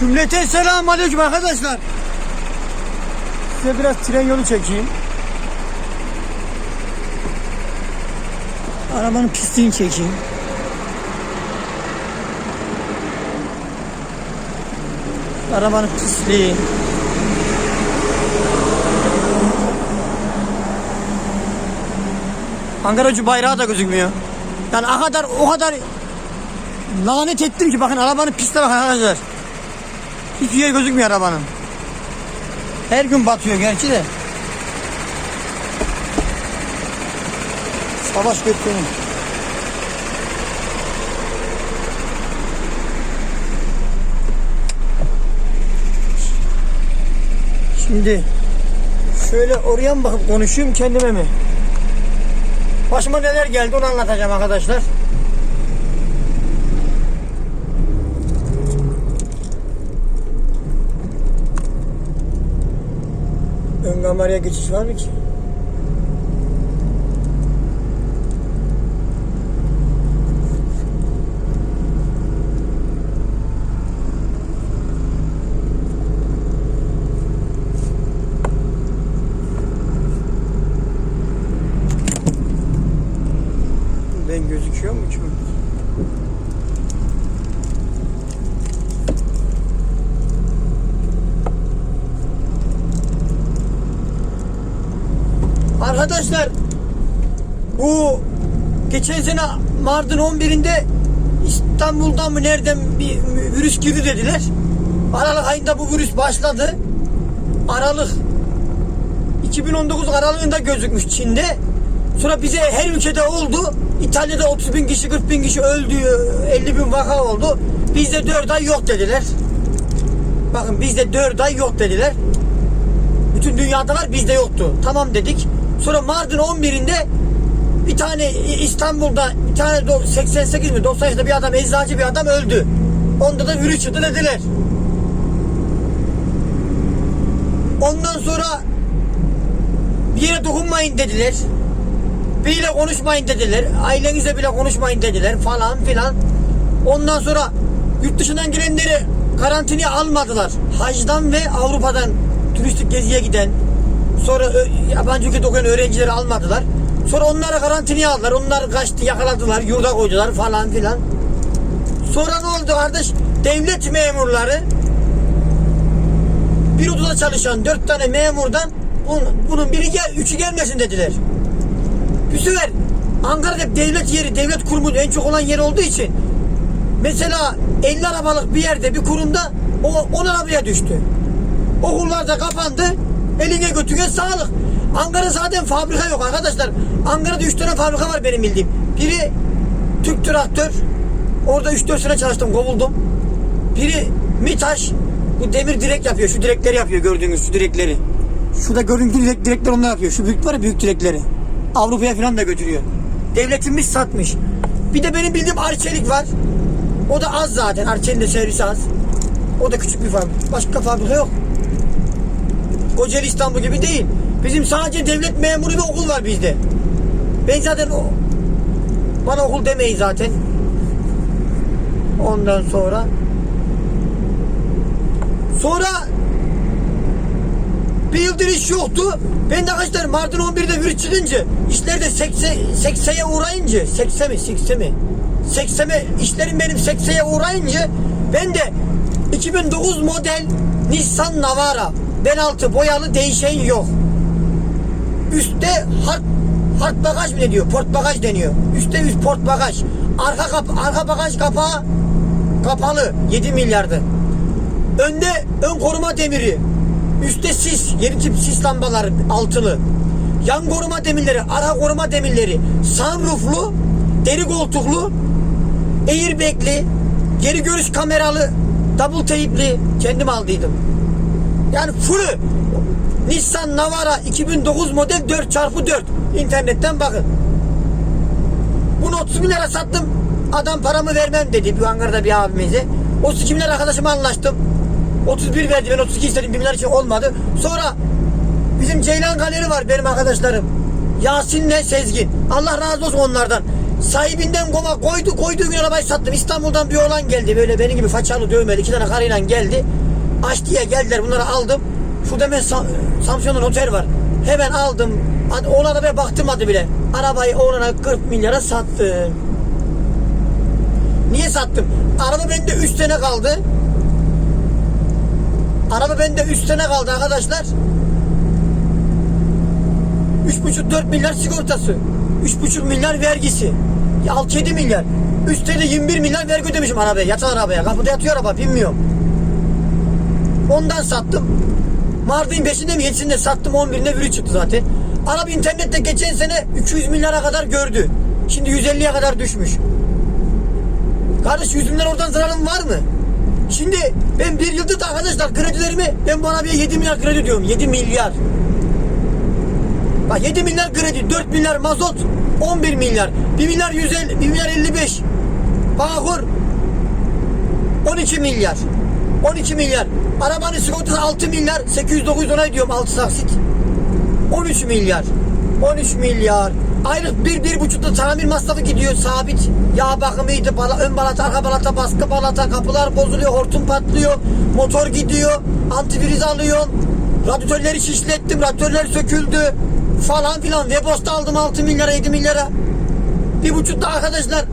Cümleten selamun aleyküm arkadaşlar. Size biraz tren yolu çekeyim. Arabanın pisliğini çekeyim. Arabanın pisliği. Ankara Gücü bayrağı da gözükmüyor. Yani o kadar o kadar lanet ettim ki bakın arabanın pisliğine bakın arkadaşlar. Hiçbir yer gözükmüyor arabanın. Her gün batıyor gerçi de. Savaş götürün. Şimdi şöyle oraya mı bakıp konuşayım kendime mi? Başıma neler geldi onu anlatacağım arkadaşlar. Ön kameraya geçiş var mı ki? Ben gözüküyor mu ki? Arkadaşlar bu geçen sene Mardin 11'inde İstanbul'dan mı nereden bir virüs girdi dediler. Aralık ayında bu virüs başladı. Aralık 2019 aralığında gözükmüş Çin'de. Sonra bize her ülkede oldu. İtalya'da 30 bin kişi 40 bin kişi öldü. 50 bin vaka oldu. Bizde 4 ay yok dediler. Bakın bizde 4 ay yok dediler. Bütün dünyada var bizde yoktu. Tamam dedik. Sonra Mardin 11'inde bir tane İstanbul'da bir tane do- 88 mi 90 yaşında bir adam eczacı bir adam öldü. Onda da virüs çıktı dediler. Ondan sonra bir yere dokunmayın dediler. Biriyle konuşmayın dediler. Ailenizle bile konuşmayın dediler falan filan. Ondan sonra yurt dışından girenleri karantinaya almadılar. Hacdan ve Avrupa'dan turistik geziye giden sonra yabancı ülkede okuyan öğrencileri almadılar. Sonra onları karantinaya aldılar. Onlar kaçtı yakaladılar. Yurda koydular falan filan. Sonra ne oldu kardeş? Devlet memurları bir odada çalışan dört tane memurdan bunun, biri gel, üçü gelmesin dediler. Bir sefer Ankara'da devlet yeri, devlet kurumu en çok olan yer olduğu için mesela 50 arabalık bir yerde bir kurumda o 10 arabaya düştü. Okullar da kapandı. Eline götüren sağlık. Ankara zaten fabrika yok arkadaşlar. Ankara'da 3 tane fabrika var benim bildiğim. Biri Türk Traktör. Orada 3-4 sene çalıştım kovuldum. Biri Mitaş. Bu demir direk yapıyor. Şu direkleri yapıyor gördüğünüz şu direkleri. Şurada gördüğünüz direk, direkler onlar yapıyor. Şu büyük var ya büyük direkleri. Avrupa'ya falan da götürüyor. Devletimiz satmış. Bir de benim bildiğim Arçelik var. O da az zaten. Arçelik'in de servisi az. O da küçük bir fabrika. Başka fabrika yok. Kocaeli İstanbul gibi değil. Bizim sadece devlet memuru bir okul var bizde. Ben zaten o bana okul demeyin zaten. Ondan sonra sonra bir yıldır iş yoktu. Ben de arkadaşlar Mardin 11'de virüs çıkınca işlerde sekse, sekseye uğrayınca sekse mi sekse mi sekseme işlerim benim sekseye uğrayınca ben de 2009 model Nissan Navara bel altı boyalı değişen yok. Üstte hard, hard bagaj mı diyor? Port bagaj deniyor. Üstte üst port bagaj. Arka kap arka bagaj kapağı kapalı 7 milyardı. Önde ön koruma demiri. Üstte sis, yeni tip sis lambaları altılı. Yan koruma demirleri, ara koruma demirleri, sunrooflu, deri koltuklu, airbag'li, geri görüş kameralı, double tape'li kendim aldıydım. Yani full Nissan Navara 2009 model 4x4 internetten bakın. Bunu 30 bin lira sattım. Adam paramı vermem dedi bir Ankara'da bir abimize. 32 bin lira arkadaşıma anlaştım. 31 verdi ben 32 istedim 1 milyar için olmadı. Sonra bizim Ceylan Galeri var benim arkadaşlarım. Yasin'le Sezgin. Allah razı olsun onlardan. Sahibinden koma koydu koyduğu gün arabayı sattım. İstanbul'dan bir oğlan geldi böyle benim gibi façalı dövmeli iki tane karıyla geldi. Aç diye geldiler bunları aldım. Şurada hemen Sa- Samsun'un otel var. Hemen aldım. Hadi Oğlan arabaya baktırmadı bile. Arabayı oğlana 40 milyara sattım. Niye sattım? Araba bende 3 sene kaldı. Araba bende 3 sene kaldı arkadaşlar. 3,5-4 milyar sigortası. 3,5 milyar vergisi. 6-7 milyar. De 21 milyar vergi ödemişim arabaya. Yatan arabaya. Kapıda yatıyor araba bilmiyorum. Ondan sattım. Mardin 5'inde mi 7'sinde sattım 11'inde virü çıktı zaten. Araba internette geçen sene 200 milyara kadar gördü. Şimdi 150'ye kadar düşmüş. Kardeş 100 milyar oradan zararım var mı? Şimdi ben bir yıldır da arkadaşlar kredilerimi ben bu arabaya 7 milyar kredi diyorum. 7 milyar. Bak 7 milyar kredi, 4 milyar mazot, 11 milyar, 1 milyar 150, 1 milyar 55. Bağkur 12 milyar. 12 milyar. Arabanın sigortası 6 milyar. 800-900 onay diyorum 6 taksit. 13 milyar. 13 milyar. Aylık bir, bir buçukta tamir masrafı gidiyor sabit. Yağ bakımıydı, bala, ön balata, arka balata, baskı balata, kapılar bozuluyor, hortum patlıyor, motor gidiyor, antifriz alıyorum. Radyatörleri şişlettim, radyatörler söküldü falan filan. Webosta aldım 6 milyara, 7 milyara. Bir buçukta arkadaşlar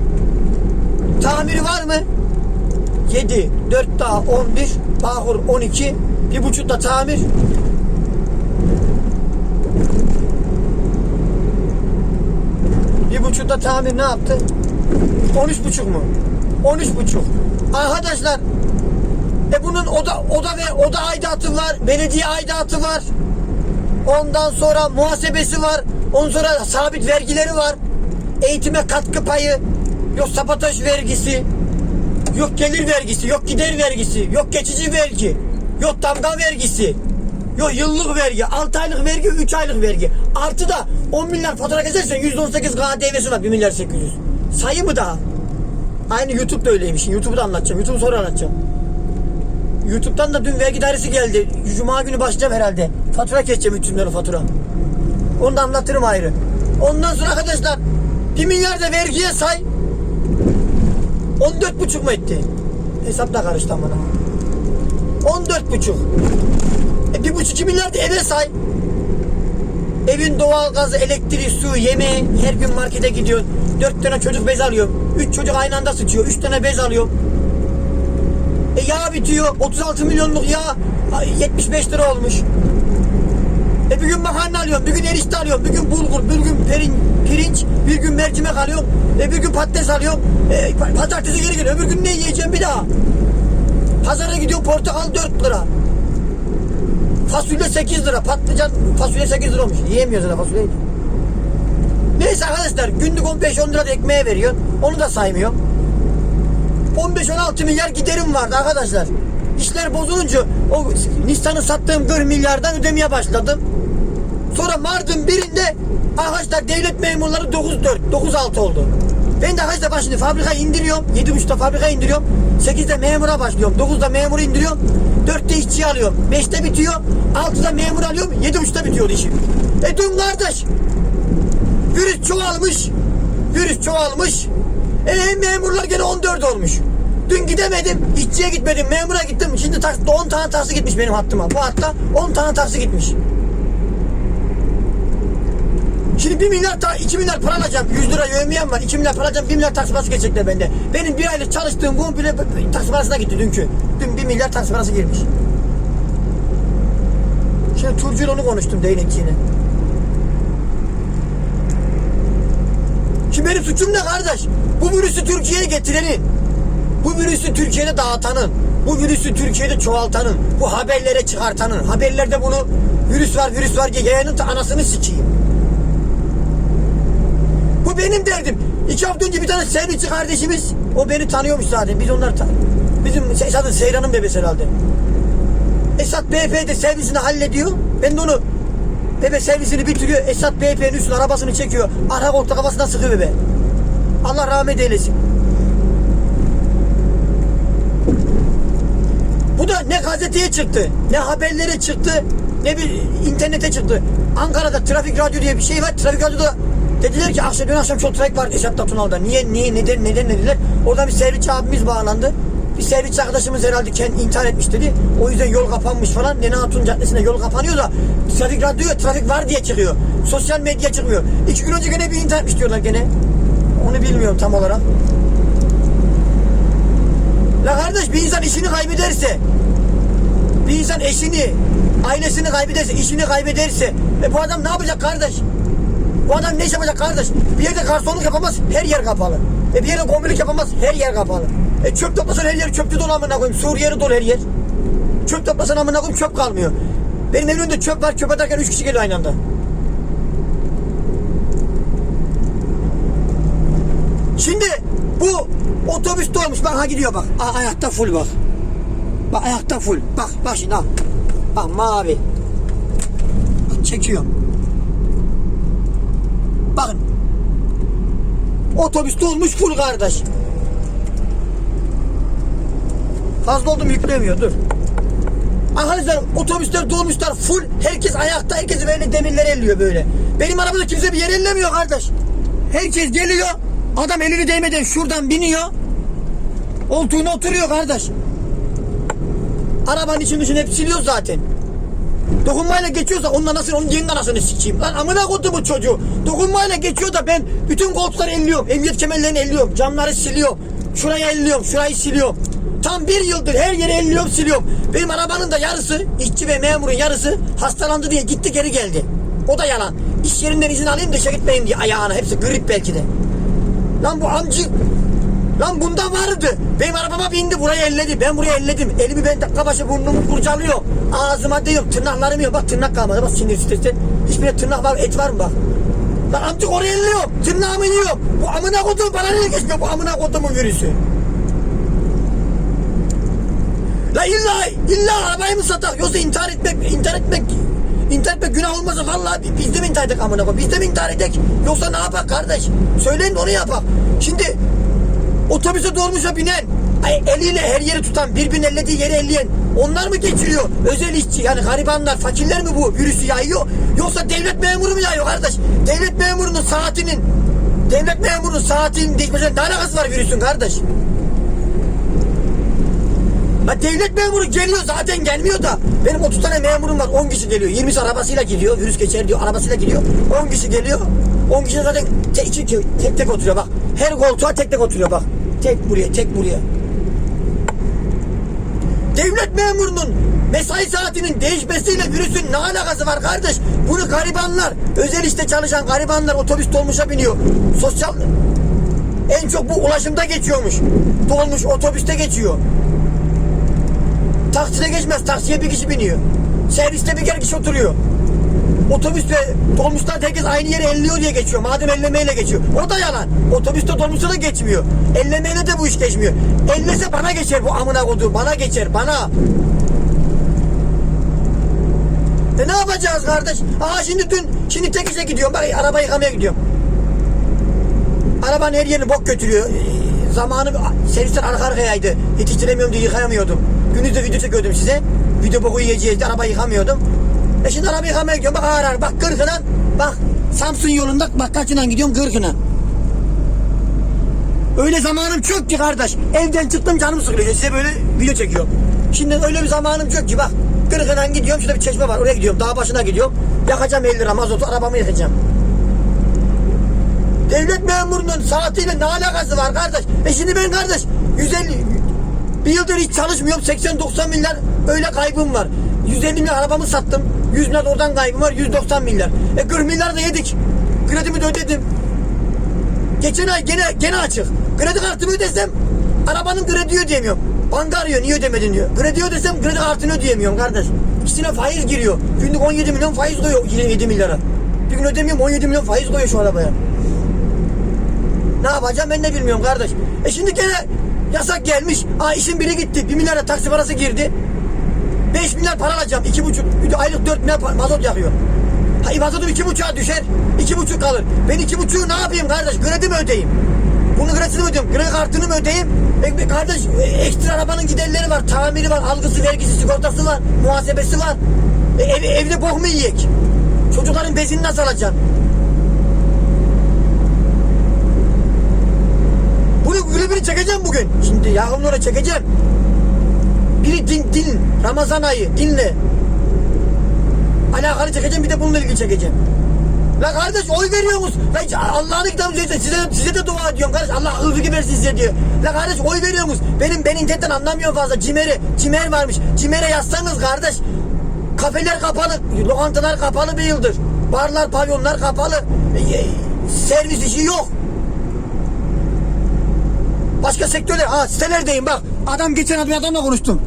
tamiri var mı? 7, 4 daha 11, Bağkur 12, bir buçukta tamir. Bir buçukta tamir ne yaptı? 13 buçuk mu? 13 buçuk. Arkadaşlar e bunun oda oda ve oda aidatı var, belediye aidatı var. Ondan sonra muhasebesi var. Ondan sonra sabit vergileri var. Eğitime katkı payı, yok sabotaj vergisi, yok gelir vergisi, yok gider vergisi, yok geçici vergi, yok damga vergisi, yok yıllık vergi, 6 aylık vergi, 3 aylık vergi. Artı da 10 milyar fatura kesersen %18 KDV'si var 1 milyar 800. Sayı mı daha? Aynı YouTube'da öyleymiş. YouTube'da anlatacağım. YouTube'u sonra anlatacağım. YouTube'dan da dün vergi dairesi geldi. Cuma günü başlayacağım herhalde. Fatura keseceğim 300 lira fatura. Onu da anlatırım ayrı. Ondan sonra arkadaşlar 1 milyar da vergiye say. 14 buçuk mu etti? Hesap da karıştı bana. 14 buçuk. E bir buçuk iki milyar da eve say. Evin doğalgazı, elektriği, su, yemeği her gün markete gidiyorsun. Dört tane çocuk bez alıyorum. Üç çocuk aynı anda sıçıyor. Üç tane bez alıyorum. E yağ bitiyor. 36 milyonluk yağ ay, 75 lira olmuş. E bir gün makarna alıyorum, bir gün erişte alıyorum, bir gün bulgur, bir gün perin, pirinç, bir gün mercimek alıyorum, e bir gün patates alıyorum. E, pa- pazartesi geri geliyor, öbür gün ne yiyeceğim bir daha. Pazara gidiyorum portakal 4 lira. Fasulye 8 lira, patlıcan fasulye 8 lira olmuş. Yiyemiyoruz zaten fasulyeyi. Neyse arkadaşlar günlük 15-10 lira da ekmeğe veriyor. Onu da saymıyorum. 15-16 milyar giderim vardı arkadaşlar. İşler bozulunca o Nisan'ı sattığım 40 milyardan ödemeye başladım. Sonra Mardin birinde arkadaşlar devlet memurları 9-4, 9-6 oldu. Ben de arkadaşlar bak şimdi fabrikayı indiriyorum. 7.30'da fabrikayı indiriyorum. 8'de memura başlıyorum. 9'da memuru indiriyorum. 4'te işçi alıyorum. 5'te bitiyor. 6'da memur alıyorum. 7.30'da bitiyor işim. E dün kardeş virüs çoğalmış. Virüs çoğalmış. E memurlar gene 14 olmuş. Dün gidemedim. işçiye gitmedim. Memura gittim. Şimdi takside 10 tane taksi gitmiş benim hattıma. Bu hatta 10 tane taksi gitmiş. Şimdi 1 milyar, ta, 2 milyar para alacağım. 100 lira yövmeyem var. 2 milyar para alacağım. 1 milyar taksi parası geçecekler bende. Benim bir aylık çalıştığım bu bile taksi parasına gitti dünkü. Dün 1 milyar taksi parası girmiş. Şimdi Turcu'yla onu konuştum değnekçiyle. Şimdi benim suçum ne kardeş? Bu virüsü Türkiye'ye getirenin. Bu virüsü Türkiye'de dağıtanın. Bu virüsü Türkiye'de çoğaltanın. Bu haberlere çıkartanın. Haberlerde bunu virüs var virüs var diye yayanın da anasını sikeyim. Benim derdim. İki hafta önce bir tane servisçi kardeşimiz o beni tanıyormuş zaten. Biz onları tan Bizim Esat'ın Seyran'ın bebesi herhalde. Esat BP'de servisini hallediyor. Ben de onu bebe servisini bitiriyor. Esat BP'nin üstüne arabasını çekiyor. Arka koltuğa kafasına sıkıyor bebe. Allah rahmet eylesin. Bu da ne gazeteye çıktı, ne haberlere çıktı, ne bir internete çıktı. Ankara'da trafik radyo diye bir şey var. Trafik radyoda Dediler ki akşam dün akşam çok trafik vardı Esat Tunal'da. Niye, niye, neden, neden dediler. Oradan bir servisçi abimiz bağlandı. Bir servisçi arkadaşımız herhalde kendi intihar etmiş dedi. O yüzden yol kapanmış falan. Nene Hatun Caddesi'nde yol kapanıyor da trafik radyo trafik var diye çıkıyor. Sosyal medya çıkmıyor. İki gün önce gene bir intihar etmiş diyorlar gene. Onu bilmiyorum tam olarak. La kardeş bir insan işini kaybederse bir insan eşini, ailesini kaybederse, işini kaybederse e bu adam ne yapacak kardeş? Bu adam ne iş yapacak kardeş? Bir yerde garsonluk yapamaz, her yer kapalı. E bir yerde kombilik yapamaz, her yer kapalı. E çöp toplasan her yer çöpçü dolu amına koyayım. Suriyeli dolu her yer. Çöp toplasan amına koyayım çöp kalmıyor. Benim evin önünde çöp var, çöp atarken üç kişi geliyor aynı anda. Şimdi bu otobüs dolmuş bak ha gidiyor bak. Aa, ayakta full bak. Bak ayakta full. Bak bak şimdi al. Bak mavi. Bak çekiyorum. Bakın. Otobüs dolmuş full kardeş. Fazla oldum yüklemiyor dur. Arkadaşlar otobüsler dolmuşlar full. Herkes ayakta. Herkes böyle demirler elliyor böyle. Benim arabada kimse bir yer ellemiyor kardeş. Herkes geliyor. Adam elini değmeden şuradan biniyor. Koltuğuna oturuyor kardeş. Arabanın için dışını hep siliyor zaten. Dokunmayla geçiyorsa onunla nasıl onun yeni anasını sikeyim. Lan amına kodumu çocuğu. Dokunmayla geçiyor da ben bütün koltukları elliyorum. Emniyet kemerlerini elliyorum. Camları siliyorum. Şurayı elliyorum. Şurayı siliyorum. Tam bir yıldır her yeri elliyorum siliyorum. Benim arabanın da yarısı işçi ve memurun yarısı hastalandı diye gitti geri geldi. O da yalan. İş yerinden izin alayım da işe gitmeyin diye ayağına. Hepsi grip belki de. Lan bu amcı Lan bunda vardı. Benim arabama bindi burayı elledi. Ben buraya elledim. Elimi ben dakika başı burnumu kurcalıyor. Ağzıma diyorum. Tırnaklarım yok. Bak tırnak kalmadı. Bak sinir stresten. Hiçbir tırnak var. Et var mı bak. Lan amcık oraya elliyor. Tırnağımı yiyor. Bu amına kodum bana niye geçmiyor bu amına kodumun virüsü. La illa illa arabayı mı satak? Yoksa intihar etmek, intihar etmek İntihar etmek günah olmasa vallahi biz de mi intihar edek amına koyayım? Biz de mi intihar edek? Yoksa ne yapak kardeş? Söyleyin onu yapak. Şimdi otobüse dolmuşa binen, eliyle her yeri tutan, birbirinin ellediği yeri elleyen onlar mı geçiriyor? Özel işçi yani garibanlar, fakirler mi bu virüsü yayıyor? Yoksa devlet memuru mu yayıyor kardeş? Devlet memurunun saatinin devlet memurunun saatinin değişmesine ne alakası var virüsün kardeş? Ha devlet memuru geliyor zaten gelmiyor da. Benim 30 tane memurum var 10 kişi geliyor. 20'si arabasıyla geliyor. Virüs geçer diyor arabasıyla geliyor. 10 kişi geliyor. 10 kişi zaten tek, tek, tek, tek oturuyor bak. Her koltuğa tek tek oturuyor bak. Tek buraya tek buraya. Devlet memurunun mesai saatinin değişmesiyle virüsün ne alakası var kardeş? Bunu garibanlar, özel işte çalışan garibanlar otobüs dolmuşa biniyor. Sosyal en çok bu ulaşımda geçiyormuş. Dolmuş otobüste geçiyor. Takside geçmez. Taksiye bir kişi biniyor. Serviste bir kişi oturuyor. Otobüs ve dolmuşlar herkes aynı yere elliyor diye geçiyor. Madem ellemeyle geçiyor. O da yalan. Otobüste dolmuşta da geçmiyor. Ellemeyle de bu iş geçmiyor. Ellese bana geçer bu amına koduğu. Bana geçer. Bana. E ne yapacağız kardeş? Aa şimdi dün şimdi tek işe gidiyorum. Bak araba yıkamaya gidiyorum. Arabanın her yerini bok götürüyor. Ee, Zamanı servisler arka arkayaydı. Yetiştiremiyorum diye yıkayamıyordum. Gündüz de video çekiyordum size. Video boku yiyeceğiz araba yıkamıyordum. E şimdi araba yıkamaya gidiyorum. Bak ağır ağır. Bak Kırkınan. Bak Samsun yolunda bak kaçından gidiyorum Kırkınan. Öyle zamanım çok ki kardeş. Evden çıktım canım sıkılıyor. Size böyle video çekiyorum. Şimdi öyle bir zamanım çok ki bak. Kırkınan gidiyorum. Şurada bir çeşme var. Oraya gidiyorum. Dağ başına gidiyorum. Yakacağım 50 lira mazotu. Arabamı yakacağım. Devlet memurunun saatiyle ne alakası var kardeş? E şimdi ben kardeş 150 bir yıldır hiç çalışmıyorum 80-90 milyar öyle kaybım var. 150 milyar arabamı sattım. 100 milyar oradan kaybım var 190 milyar. E 40 milyar da yedik. Kredimi de ödedim. Geçen ay gene gene açık. Kredi kartımı ödesem arabanın kredi ödeyemiyorum. Banka arıyor niye ödemedin diyor. Kredi ödesem kredi kartını ödeyemiyorum kardeş. İkisine faiz giriyor. Günlük 17 milyon faiz koyuyor 27 milyara. Bir gün ödemiyorum 17 milyon faiz koyuyor şu arabaya. Ne yapacağım ben de bilmiyorum kardeş. E şimdi gene yasak gelmiş. Aa işin biri gitti. 1 milyara taksi parası girdi. 5 milyar para alacağım. 2,5 aylık 4 milyar mazot yakıyor. Hayır e, mazotum 2,5'a düşer. 2,5 kalır. Ben 2,5'u ne yapayım kardeş? Kredi mi ödeyim? Bunu kredisini mi ödeyim? Kredi kartını mı ödeyim? E, kardeş e, ekstra arabanın giderleri var. Tamiri var. Algısı, vergisi, sigortası var. Muhasebesi var. E, ev, evde bok mu yiyecek? Çocukların bezini nasıl alacaksın? Bunu gülü biri çekeceğim bugün. Şimdi yakınlara çekeceğim. Biri din, din, Ramazan ayı, dinle. Alakalı çekeceğim bir de bununla ilgili çekeceğim. La kardeş oy veriyorsunuz. La Allah'ın kitabı size, size, size de dua ediyorum kardeş. Allah fikir versin size diyor. La kardeş oy veriyorsunuz. Benim ben internetten anlamıyorum fazla. Cimer'i, cimer varmış. Cimer'e yazsanız kardeş. Kafeler kapalı, lokantalar kapalı bir yıldır. Barlar, pavyonlar kapalı. E, e, servis işi yok. Başka sektörler, ha sitelerdeyim bak. Adam geçen adım adamla konuştum.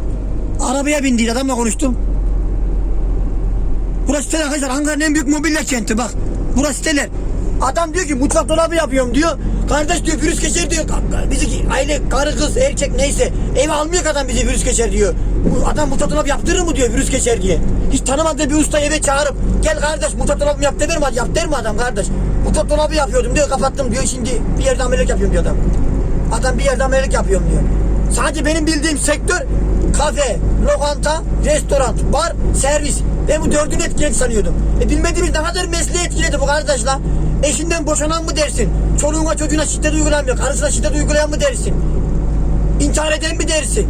Arabaya bindiği adamla konuştum. Burası siteler arkadaşlar Ankara'nın en büyük mobilya kenti bak. Burası siteler. Adam diyor ki mutfak dolabı yapıyorum diyor. Kardeş diyor virüs geçer diyor. Bizi aile karı kız erkek neyse eve almıyor ki adam bizi virüs geçer diyor. Adam mutfak dolabı yaptırır mı diyor virüs geçer diye. Hiç tanımadığı bir usta eve çağırıp gel kardeş mutfak dolabı yap der mi? Yap der mi adam kardeş? Mutfak dolabı yapıyordum diyor kapattım diyor şimdi bir yerde ameliyat yapıyorum diyor adam. Adam bir yerde ameliyat yapıyorum diyor. Sadece benim bildiğim sektör kafe, lokanta, restoran, bar, servis. Ben bu dördünü etkiledi sanıyordum. E bilmediğimiz ne kadar mesleği etkiledi bu kardeş la. Eşinden boşanan mı dersin? Çoluğuna çocuğuna şiddet uygulamıyor. Karısına şiddet uygulayan mı dersin? İntihar eden mi dersin?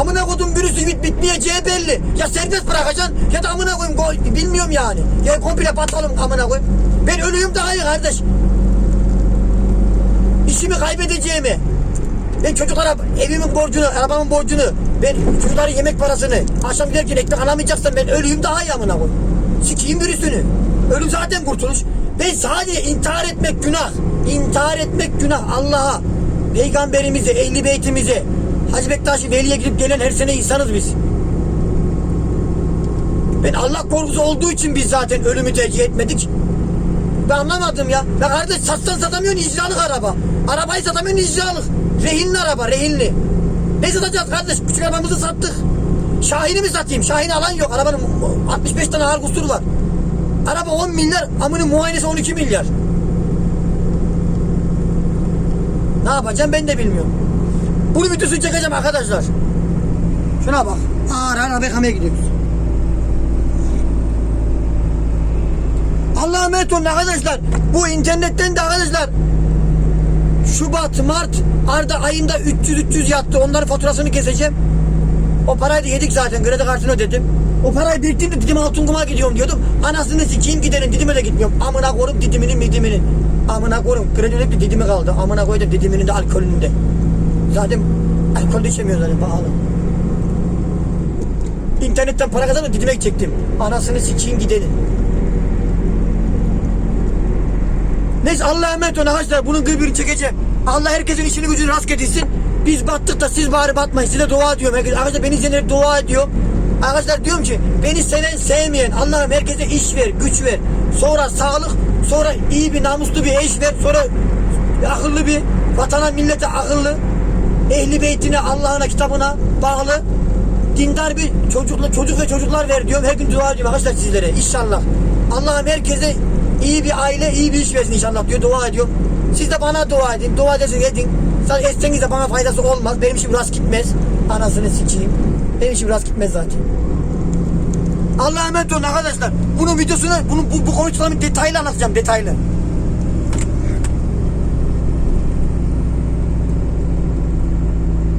Amına kodum virüsü bit bitmeyeceği belli. Ya serbest bırakacaksın ya da amına koyayım gol bilmiyorum yani. Ya komple batalım amına koyayım. Ben ölüyüm daha iyi kardeş. İşimi kaybedeceğimi. Ben çocuklara evimin borcunu, arabamın borcunu, ben çocukların yemek parasını, akşam giderken ekmek alamayacaksam ben ölüyüm daha iyi amına koyayım. Sikiyim virüsünü. Ölüm zaten kurtuluş. Ben sadece intihar etmek günah. İntihar etmek günah Allah'a, peygamberimize, ehli beytimize, Hacı Bektaş'ı veliye gidip gelen her sene insanız biz. Ben Allah korkusu olduğu için biz zaten ölümü tercih etmedik. Ben anlamadım ya. Ya kardeş satsan satamıyorsun icralık araba. Arabayı satamıyorsun icralık. Rehinli araba rehinli. Ne satacağız kardeş? Küçük arabamızı sattık. Şahin'i mi satayım? Şahin'i alan yok. Arabanın 65 tane ağır kusuru var. Araba 10 milyar, amının muayenesi 12 milyar. Ne yapacağım ben de bilmiyorum. Bunu videosunu çekeceğim arkadaşlar. Şuna bak. Ağır ağır ABK'ya gidiyoruz. Allah'a emanet olun arkadaşlar. Bu internetten de arkadaşlar Şubat, Mart, Arda ayında 300-300 yattı. Onların faturasını keseceğim. O parayı da yedik zaten. Kredi kartını ödedim. O parayı biriktirdim dedim altın kuma gidiyorum diyordum. Anasını sikeyim giderim Didim'e de gitmiyorum. Amına koyup Didim'inin midiminin. Amına koyup kredi ödeyip de Didim'e kaldı. Amına koydum Didim'inin de alkolünün de. Zaten alkol de içemiyor zaten pahalı. İnternetten para kazanıp Didim'e çektim. Anasını sikeyim gidelim. Neyse Allah'a emanet olun arkadaşlar. Bunun gıybını çekeceğim. Allah herkesin işini gücünü rast getirsin. Biz battık da siz bari batmayın. Size dua ediyorum. Herkes, arkadaşlar beni izleyenlere dua ediyor. Arkadaşlar diyorum ki beni seven sevmeyen Allah'ım herkese iş ver, güç ver. Sonra sağlık, sonra iyi bir namuslu bir eş ver. Sonra akıllı bir vatana millete akıllı. Ehli beytine Allah'ına kitabına bağlı. Dindar bir çocukla çocuk ve çocuklar ver diyorum. Her gün dua ediyorum arkadaşlar sizlere inşallah. Allah'ım herkese iyi bir aile, iyi bir iş versin inşallah diyor. Dua ediyorum. Siz de bana dua edin. Dua ederseniz edin. Zaten etseniz de bana faydası olmaz. Benim işim rast gitmez. Anasını sikeyim. Benim işim rast gitmez zaten. Allah'a emanet olun arkadaşlar. Bunun videosunu, bunun, bu, bu konuşmalarımı detaylı anlatacağım. Detaylı.